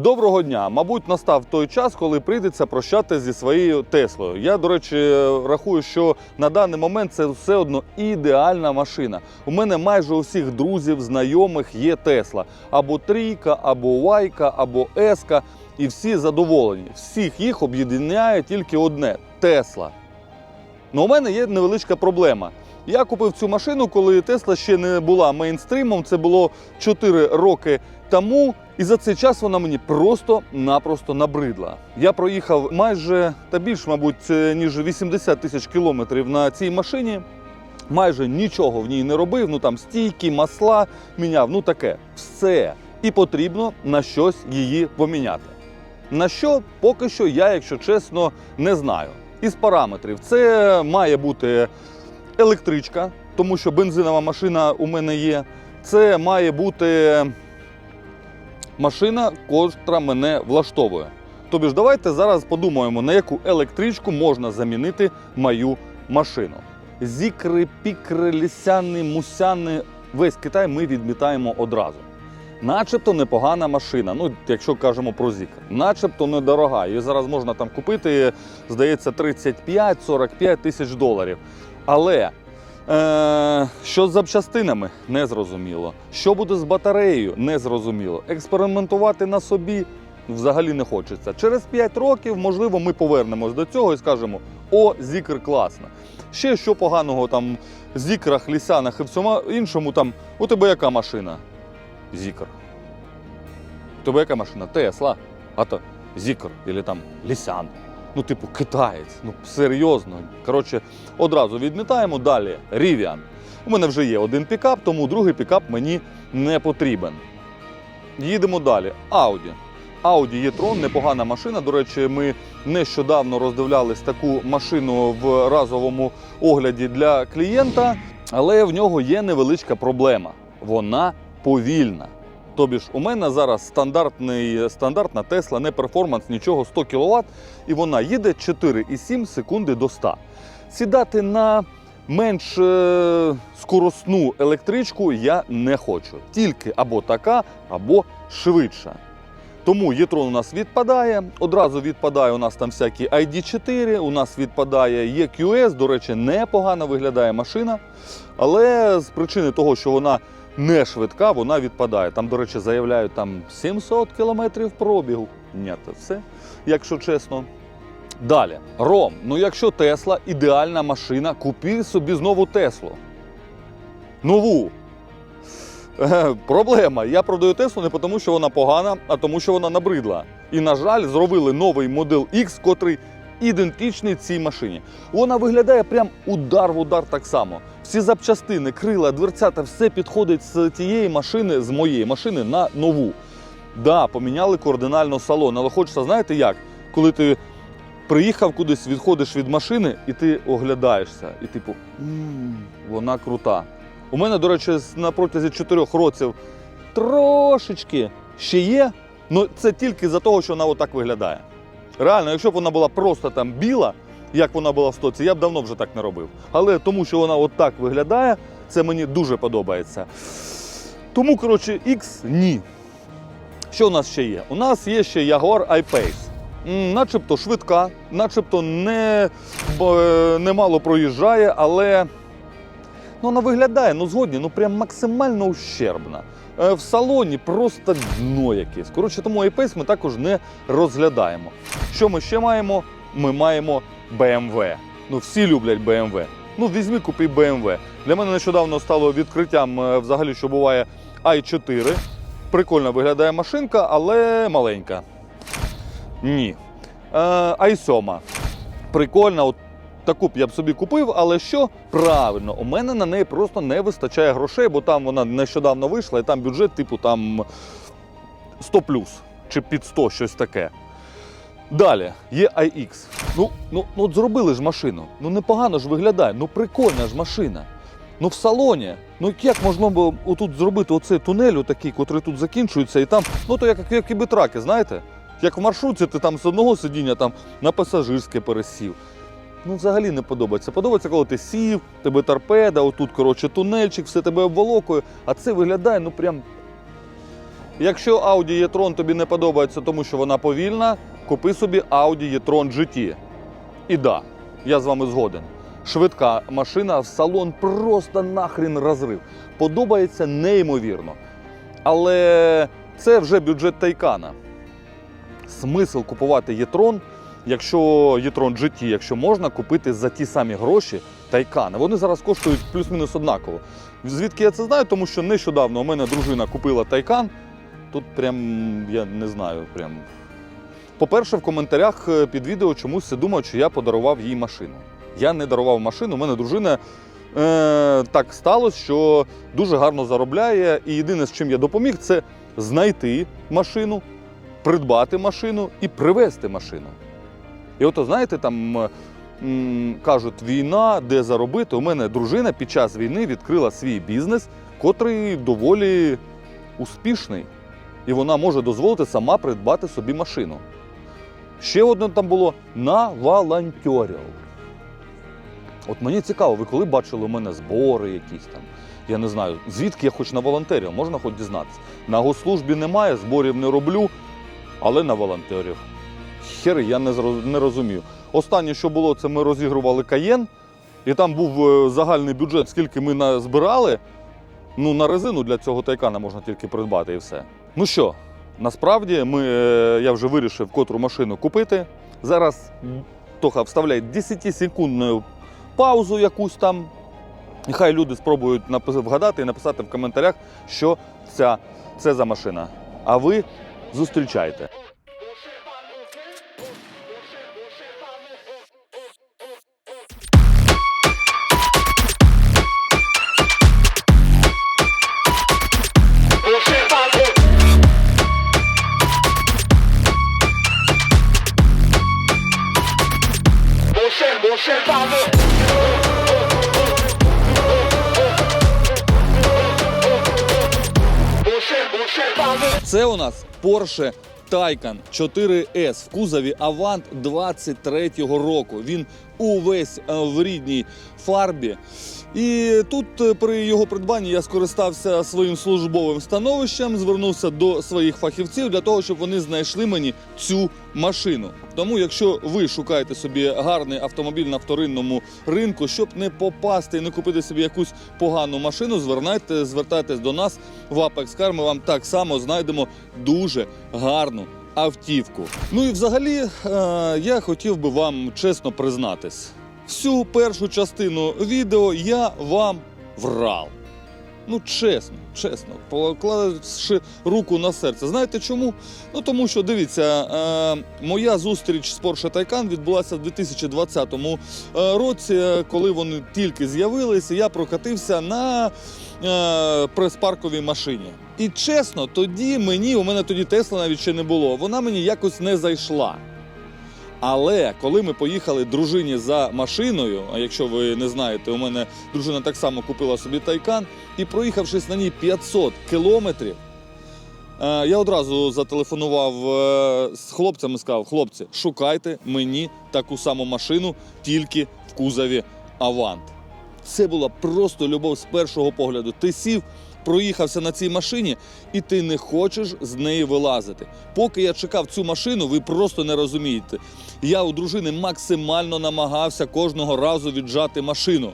Доброго дня! Мабуть, настав той час, коли прийдеться прощати зі своєю Теслою. Я, до речі, рахую, що на даний момент це все одно ідеальна машина. У мене майже у всіх друзів, знайомих є Тесла. Або трійка, або вайка, або еска. І всі задоволені. Всіх їх об'єднає тільки одне Тесла. Ну, у мене є невеличка проблема. Я купив цю машину, коли Тесла ще не була мейнстрімом. Це було 4 роки тому. І за цей час вона мені просто-напросто набридла. Я проїхав майже та більш, мабуть, е, ніж 80 тисяч кілометрів на цій машині. Майже нічого в ній не робив. Ну там стійки, масла міняв. Ну таке, все. І потрібно на щось її поміняти. На що поки що я, якщо чесно, не знаю. Із параметрів це має бути електричка, тому що бензинова машина у мене є. Це має бути машина, котра мене влаштовує. Тобі ж давайте зараз подумаємо, на яку електричку можна замінити мою машину. Зікри, пікри, лісяни, мусяни, весь Китай ми відмітаємо одразу. Начебто непогана машина, ну якщо кажемо про зікр, начебто недорога. Її зараз можна там купити, здається, 35-45 тисяч доларів. Але що з запчастинами незрозуміло. Що буде з батареєю незрозуміло. Експериментувати на собі взагалі не хочеться. Через 5 років, можливо, ми повернемось до цього і скажемо: о, зікр класно. Ще що поганого там в зікрах, лісянах і всьому іншому, там у тебе яка машина? Зікр. У тебе яка машина? Тесла. А то Зікр, або там Лісян. Ну, типу, китаєць. Ну, серйозно. Коротше, одразу відмітаємо. Далі Рівіан. У мене вже є один пікап, тому другий пікап мені не потрібен. Їдемо далі. Audi. Audi e-tron непогана машина. До речі, ми нещодавно роздивлялись таку машину в разовому огляді для клієнта, але в нього є невеличка проблема. Вона повільна. Тобі ж у мене зараз стандартний, стандартна Тесла, не перформанс, нічого 100 кВт, і вона їде 4,7 секунди до 100. Сідати на менш е, скоросну електричку я не хочу. Тільки або така, або швидша. Тому Єтрон у нас відпадає. Одразу відпадає у нас там всякі ID4, у нас відпадає EQS. До речі, непогано виглядає машина. Але з причини того, що вона не швидка, вона відпадає. Там, до речі, заявляють там 700 кілометрів пробігу. Ні, це все, якщо чесно. Далі, Ром. Ну, якщо Тесла ідеальна машина, купи собі знову Теслу. Нову. Е, Проблема. Я продаю Теслу не тому, що вона погана, а тому, що вона набридла. І, на жаль, зробили новий Model X, котрий ідентичний цій машині. Вона виглядає прям удар в удар так само. Всі запчастини, крила, дверцята, все підходить з тієї машини, з моєї машини на нову. Да, поміняли кардинально салон, але хочеться, знаєте як? Коли ти приїхав кудись, відходиш від машини, і ти оглядаєшся, і типу, «М, вона крута. У мене, до речі, на протязі чотирьох років трошечки ще є, але це тільки за того, що вона отак виглядає. Реально, якщо б вона була просто там біла, як вона була в стоці, я б давно вже так не робив. Але тому, що вона отак виглядає, це мені дуже подобається. Тому, коротше, X ні. Що у нас ще є? У нас є ще Jaguar I-Pace. Начебто швидка, начебто не, е, немало проїжджає, але ну, вона виглядає, ну згодні, ну прям максимально ущербна. Е, В салоні просто дно якесь. Коротше, тому iPace ми також не розглядаємо. Що ми ще маємо? Ми маємо BMW. Ну, всі люблять BMW. Ну, візьми, купи BMW. Для мене нещодавно стало відкриттям е, взагалі, що буває i4. Прикольно виглядає машинка, але маленька. Ні. Е, i7. Прикольно, от таку б я б собі купив, але що правильно, у мене на неї просто не вистачає грошей, бо там вона нещодавно вийшла, і там бюджет, типу, там 100 плюс чи під 100, щось таке. Далі є iX. Ну, ну, ну от зробили ж машину. Ну непогано ж виглядає, ну прикольна ж машина. Ну в салоні. Ну як можна було отут зробити оцей тунель, отакий, котрий тут закінчується, і там, ну то як, як і битраки, знаєте? Як в маршрутці, ти там з одного сидіння там на пасажирське пересів. Ну, взагалі не подобається. Подобається, коли ти сів, тебе торпеда, отут, коротше, тунельчик, все тебе обволокує, а це виглядає, ну прям. Якщо Audi e-tron тобі не подобається, тому що вона повільна, купи собі Audi e-tron GT. І да, я з вами згоден. Швидка машина, салон просто нахрін розрив. Подобається неймовірно. Але це вже бюджет Тайкана. Смисл купувати Єтрон, якщо Єтрон GT, якщо можна купити за ті самі гроші Тайкани. Вони зараз коштують плюс-мінус однаково. Звідки я це знаю? Тому що нещодавно у мене дружина купила Тайкан. Тут прям я не знаю. Прям. По-перше, в коментарях е, під відео чомусь все думають, що я подарував їй машину. Я не дарував машину, у мене дружина е, так сталося, що дуже гарно заробляє. І єдине, з чим я допоміг, це знайти машину, придбати машину і привезти машину. І от, знаєте, там кажуть, війна, де заробити. У мене дружина під час війни відкрила свій бізнес, котрий доволі успішний. І вона може дозволити сама придбати собі машину. Ще одне там було на волонтерів. От мені цікаво, ви коли бачили у мене збори якісь там? Я не знаю, звідки я хоч на волонтерів, можна хоч дізнатися. На госслужбі немає, зборів не роблю, але на волонтерів. Хер, я не, розумію. Останнє, що було, це ми розігрували каєн, і там був е, загальний бюджет, скільки ми назбирали. Ну, на резину для цього тайкана можна тільки придбати і все. Ну що, насправді ми, е, я вже вирішив, котру машину купити. Зараз Тоха вставляє 10-секундну паузу якусь там. І хай люди спробують вгадати і написати в коментарях, що ця, це за машина. А ви зустрічайте. Це у нас Porsche Taycan 4S в кузові Avant 23-го року. Він увесь в рідній фарбі. І тут е, при його придбанні я скористався своїм службовим становищем, звернувся до своїх фахівців для того, щоб вони знайшли мені цю машину. Тому, якщо ви шукаєте собі гарний автомобіль на вторинному ринку, щоб не попасти і не купити собі якусь погану машину, звернайте, звертайтесь до нас в Car. Ми вам так само знайдемо дуже гарну автівку. Ну і взагалі, е, я хотів би вам чесно признатись. Всю першу частину відео я вам врав. Ну, чесно, чесно, покладавши руку на серце. Знаєте чому? Ну тому що дивіться, е, моя зустріч з Porsche Taycan відбулася в 2020 е, році, е, коли вони тільки з'явилися. Я прокатився на е, прес-парковій машині. І чесно, тоді мені, у мене тоді Тесла навіть ще не було, вона мені якось не зайшла. Але коли ми поїхали дружині за машиною, а якщо ви не знаєте, у мене дружина так само купила собі тайкан, і проїхавшись на ній 500 кілометрів, е, я одразу зателефонував е, з хлопцями сказав: хлопці, шукайте мені таку саму машину, тільки в кузові Авант. Це була просто любов з першого погляду. Ти сів, проїхався на цій машині, і ти не хочеш з неї вилазити. Поки я чекав цю машину, ви просто не розумієте. Я у дружини максимально намагався кожного разу віджати машину.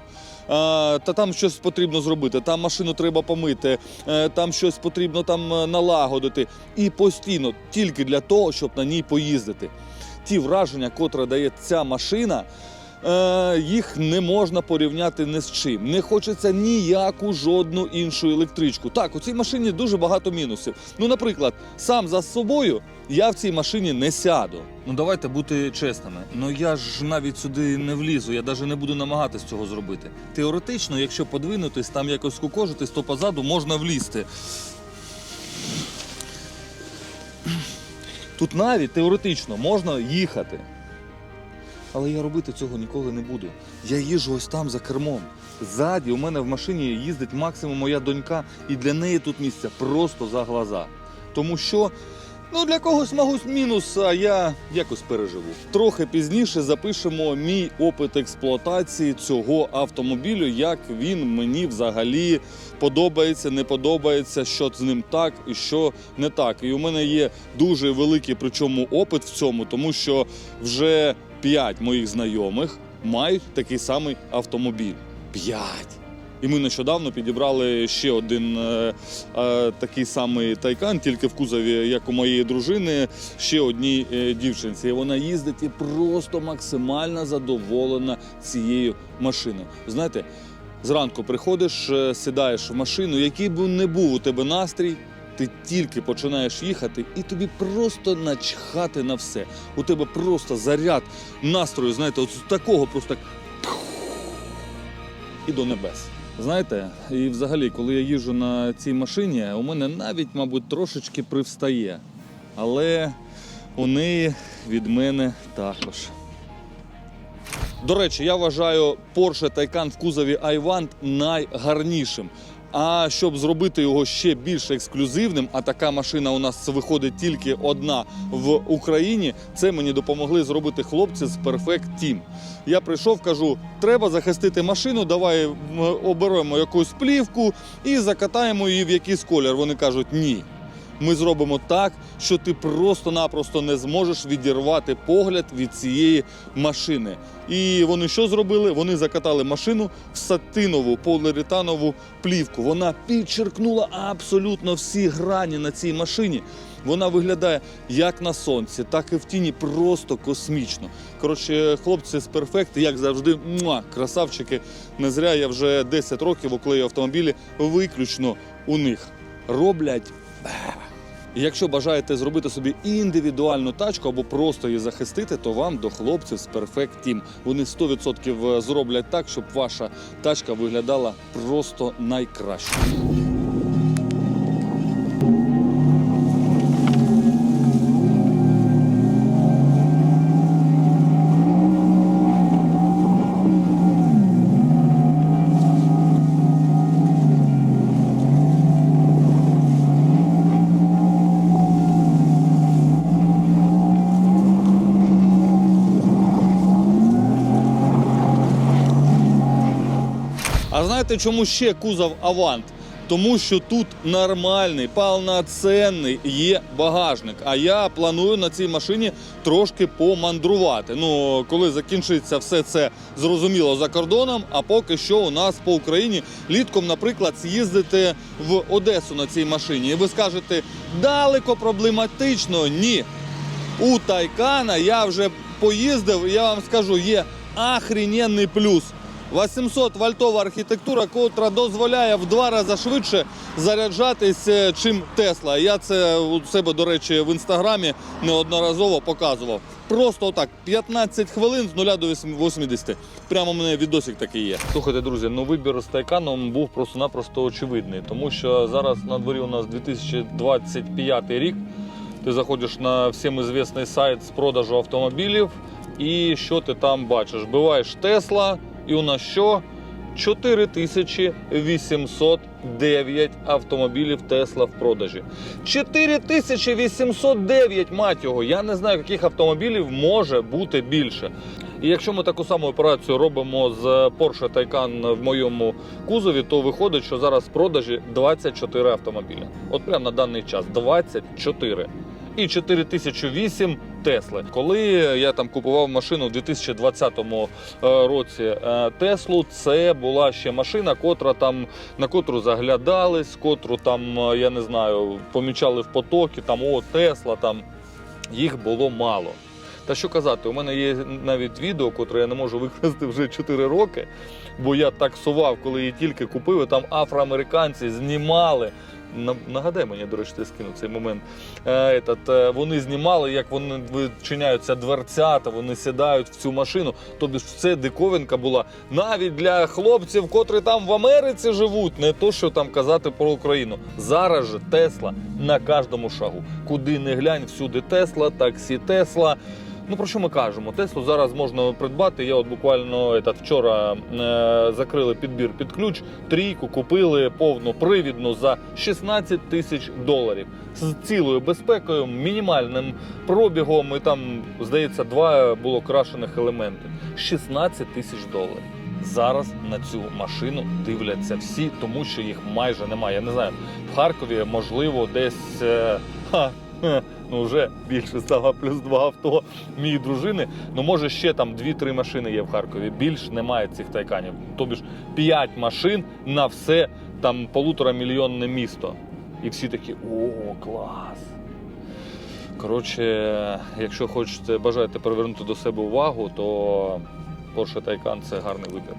А, та там щось потрібно зробити, там машину треба помити, е, там щось потрібно там е, налагодити. І постійно тільки для того, щоб на ній поїздити. Ті враження, котре дає ця машина, е, їх не можна порівняти ні з чим. Не хочеться ніяку жодну іншу електричку. Так, у цій машині дуже багато мінусів. Ну, наприклад, сам за собою я в цій машині не сяду. Ну давайте бути чесними. Ну я ж навіть сюди не влізу, я навіть не буду намагатись цього зробити. Теоретично, якщо подвинутись, там якось скукожитись, то позаду можна влізти. Тут навіть теоретично можна їхати. Але я робити цього ніколи не буду. Я їжджу ось там за кермом. Ззаді у мене в машині їздить максимум моя донька, і для неї тут місця просто за глаза. Тому що Ну, для когось, мабуть, мінус, а я якось переживу. Трохи пізніше запишемо мій опит експлуатації цього автомобілю, як він мені взагалі подобається, не подобається, що з ним так і що не так. І у мене є дуже великий причому опит в цьому, тому що вже п'ять моїх знайомих мають такий самий автомобіль. П'ять. І ми нещодавно підібрали ще один е, е, такий самий тайкан, тільки в кузові, як у моєї дружини, ще одній е, дівчинці. І вона їздить і просто максимально задоволена цією машиною. Знаєте, зранку приходиш, е, сідаєш в машину, який би не був у тебе настрій. Ти тільки починаєш їхати, і тобі просто начхати на все. У тебе просто заряд настрою, знаєте, от з такого просто і до небес. Знаєте, і взагалі, коли я їжджу на цій машині, у мене навіть, мабуть, трошечки привстає. Але у неї від мене також. До речі, я вважаю Porsche Taycan в кузові Ayvant найгарнішим. А щоб зробити його ще більш ексклюзивним, а така машина у нас виходить тільки одна в Україні. Це мені допомогли зробити хлопці з Perfect Team. Я прийшов, кажу, треба захистити машину, давай оберемо якусь плівку і закатаємо її в якийсь колір. Вони кажуть, ні. Ми зробимо так, що ти просто-напросто не зможеш відірвати погляд від цієї машини. І вони що зробили? Вони закатали машину в сатинову поліуретанову плівку. Вона підчеркнула абсолютно всі грані на цій машині. Вона виглядає як на сонці, так і в тіні, просто космічно. Коротше, хлопці з перфект, як завжди, муа, красавчики. Не зря я вже 10 років уклею автомобілі виключно у них. Роблять. Якщо бажаєте зробити собі індивідуальну тачку або просто її захистити, то вам до хлопців з Perfect Team. Вони 100% зроблять так, щоб ваша тачка виглядала просто найкраще. Знаєте, чому ще кузов Авант? Тому що тут нормальний, повноцінний є багажник. А я планую на цій машині трошки помандрувати. Ну, коли закінчиться все це зрозуміло за кордоном, а поки що у нас по Україні літком, наприклад, з'їздити в Одесу на цій машині. І ви скажете, далеко проблематично? Ні. У Тайкана я вже поїздив, і я вам скажу, є охрененний плюс. 800 вольтова архітектура, котра дозволяє в два рази швидше заряджатись, е, чим Тесла. Я це у себе, до речі, в інстаграмі неодноразово показував. Просто отак 15 хвилин з 0 до 80. Прямо у мене відосик такий є. Слухайте, друзі, ну вибір з Тайканом був просто-напросто очевидний, тому що зараз на дворі у нас 2025 рік. Ти заходиш на всім звісний сайт з продажу автомобілів, і що ти там бачиш? Буваєш Тесла, і у нас що? 4809 автомобілів Тесла в продажі. 4809, мать його! Я не знаю, яких автомобілів може бути більше. І якщо ми таку саму операцію робимо з Porsche Taycan в моєму кузові, то виходить, що зараз в продажі 24 автомобілі. От прямо на даний час 24. І 4008 Тесли. Коли я там купував машину у 2020 е, році е, Теслу, це була ще машина, котра там на котру заглядались, котру там е, я не знаю, помічали в потоки. Там о Тесла, там їх було мало. Та що казати, у мене є навіть відео, котре я не можу викласти вже 4 роки, бо я таксував, коли її тільки купив, і там афроамериканці знімали. На- Нагадай мені, до речі, ти скинув цей момент. Е, етат, е, вони знімали, як вони відчиняються дверцята, вони сідають в цю машину. Тобто ж це диковинка була навіть для хлопців, котрі там в Америці живуть, не то, що там казати про Україну. Зараз же Тесла на кожному шагу. Куди не глянь, всюди Тесла, таксі Тесла. Ну про що ми кажемо? Теслу зараз можна придбати. Я от буквально этот, вчора е, закрили підбір під ключ, трійку купили повну привідну за 16 тисяч доларів з цілою безпекою, мінімальним пробігом. І там, здається, два було крашених елементи. 16 тисяч доларів. Зараз на цю машину дивляться всі, тому що їх майже немає. Я не знаю, в Харкові можливо десь. е, Ну, вже більше стало плюс два авто моєї дружини. Ну, може, ще там 2-3 машини є в Харкові. Більш немає цих тайканів. Тобі ж 5 машин на все там полутора мільйонне місто. І всі такі: о, клас! Коротше, якщо хочете бажаєте привернути до себе увагу, то Porsche Taycan це гарний вибір.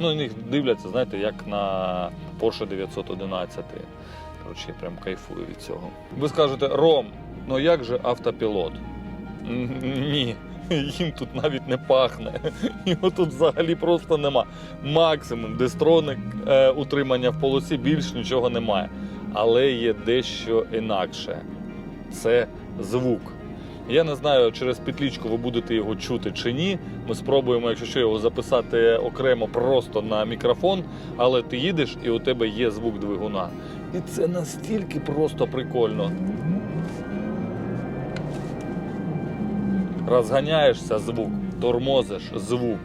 Ну, і них дивляться, знаєте, як на Porsche 911. Коротше, я прям кайфую від цього. Ви скажете, Ром, ну як же автопілот? Ні, їм тут навіть не пахне. Його тут взагалі просто нема. Максимум дестроник, е, утримання в полосі, більш нічого немає. Але є дещо інакше. Це звук. Я не знаю, через петлічку ви будете його чути чи ні. Ми спробуємо, якщо що, його записати окремо просто на мікрофон, але ти їдеш і у тебе є звук двигуна. І це настільки просто прикольно. Розганяєшся звук, тормозиш звук.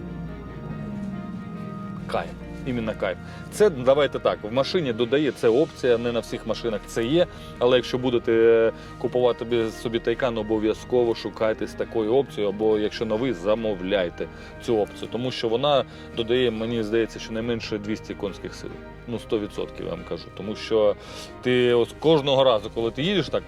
Кайф. Іменно кайф. Це давайте так. В машині додає це опція, не на всіх машинах це є. Але якщо будете е, купувати собі тайкан, обов'язково шукайте з такою опцією, або якщо новий, замовляйте цю опцію. Тому що вона додає, мені здається, що не менше 200 конських сил. Ну, 100% я вам кажу. Тому що ти ось кожного разу, коли ти їдеш так.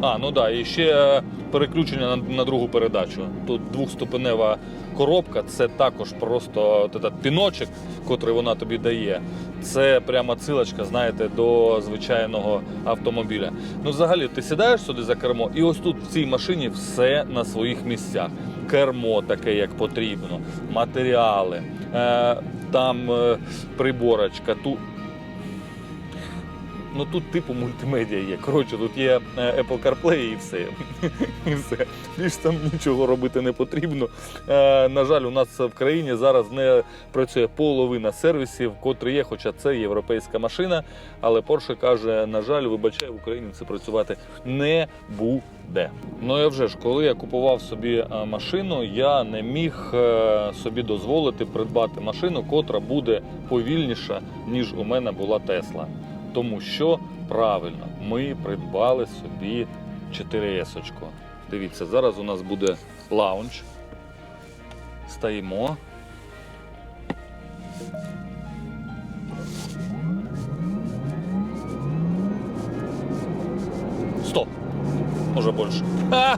А, ну да, і ще е, переключення на, на другу передачу. Тут двохступенева коробка, це також просто піночок, котрий вона тобі дає. Це прямо цилочка, знаєте, до звичайного автомобіля. Ну, взагалі, ти сідаєш сюди за кермо, і ось тут в цій машині все на своїх місцях. Кермо таке, як потрібно, матеріали, е, там е, приборочка. Тут Ну тут типу мультимедіа є. Коротше, тут є е, Apple CarPlay і все. І все. Більш там нічого робити не потрібно. Е, На жаль, у нас в країні зараз не працює половина сервісів, котрі є, хоча це європейська машина. Але Porsche каже, на жаль, вибачай, в Україні це працювати не буде. Ну я вже ж, коли я купував собі е, машину, я не міг собі дозволити придбати машину, котра буде повільніша, ніж у мене була Тесла. Тому що правильно, ми придбали собі 4S. -очко. Дивіться, зараз у нас буде лаунч. Стоїмо. Стоп! Може більше. А!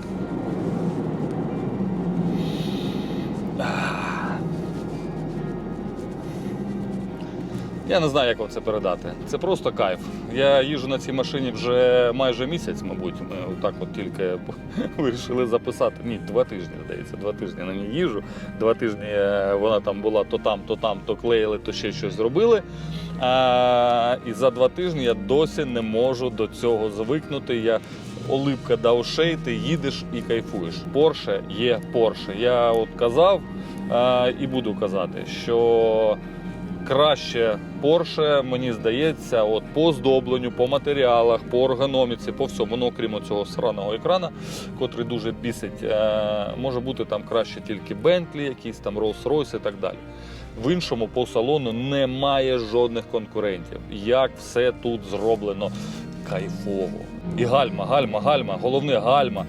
Я не знаю, як вам це передати. Це просто кайф. Я їжджу на цій машині вже майже місяць, мабуть. Ми отак от тільки вирішили записати. Ні, два тижні, здається, два тижні на ній їжджу. Два тижні е, вона там була то там, то там, то клеїли, то ще щось зробили. А, і за два тижні я досі не можу до цього звикнути. Я Олипка до ушей, ти їдеш і кайфуєш. Порше є Порше. Я от казав а, і буду казати, що краще Porsche, мені здається, от по здобленню, по матеріалах, по ергономіці, по всьому, ну окрім цього сраного екрана, котрий дуже бісить, е, може бути там краще тільки Bentley, якийсь там Rolls-Royce і так далі. В іншому по салону немає жодних конкурентів. Як все тут зроблено кайфово. І гальма, гальма, гальма, головне гальма.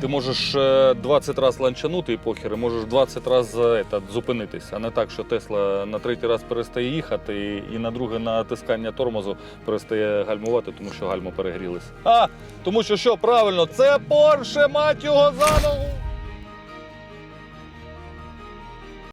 Ти можеш е, 20 разів ланчанути і похер, і можеш 20 разів этот, зупинитися, а не так, що Тесла на третій раз перестає їхати і на друге натискання тормозу перестає гальмувати, тому що гальма перегрілись. А, тому що що правильно, це Порше, мать його за ногу!